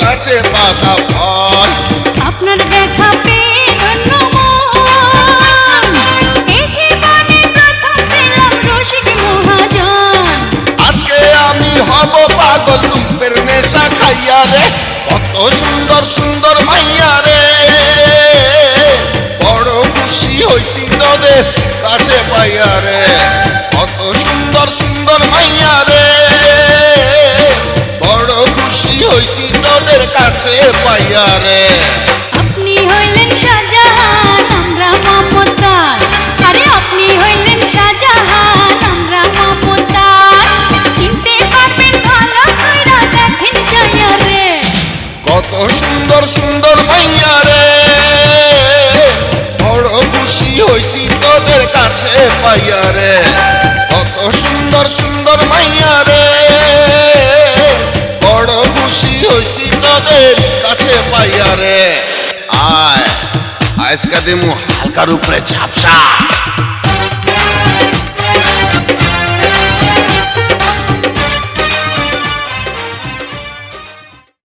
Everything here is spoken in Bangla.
গাছে পাকা ফল আপনার দেখা পেয়ে ধন্য মন। এই জীবনে প্রথম পেলাম রসিক মহাজন। আজকে আমি হব পাগল রূপের নেশা খাইয়া রে কত সুন্দর সুন্দর মাইয়া রে বড় খুশি হইছি তোদের কাছে পাইয়া রে কাছে পাইয়া রে আপনি হইলেন শাহজাহান আমরা মমতাজ। আরে আপনি হইলেন শাহজাহান আমরা মমতাজ। চিনতে পারবেন ভালো কইরা দেখেন রে কত সুন্দর সুন্দর মাইয়া রে বড় খুশি হইছি তোদের কাছে পাইয়া রে কত সুন্দর সুন্দর মাইয়া রে কাছে পাইয়া রে। আয় আজকা দিমু হালকার উপরে ঝাপসা।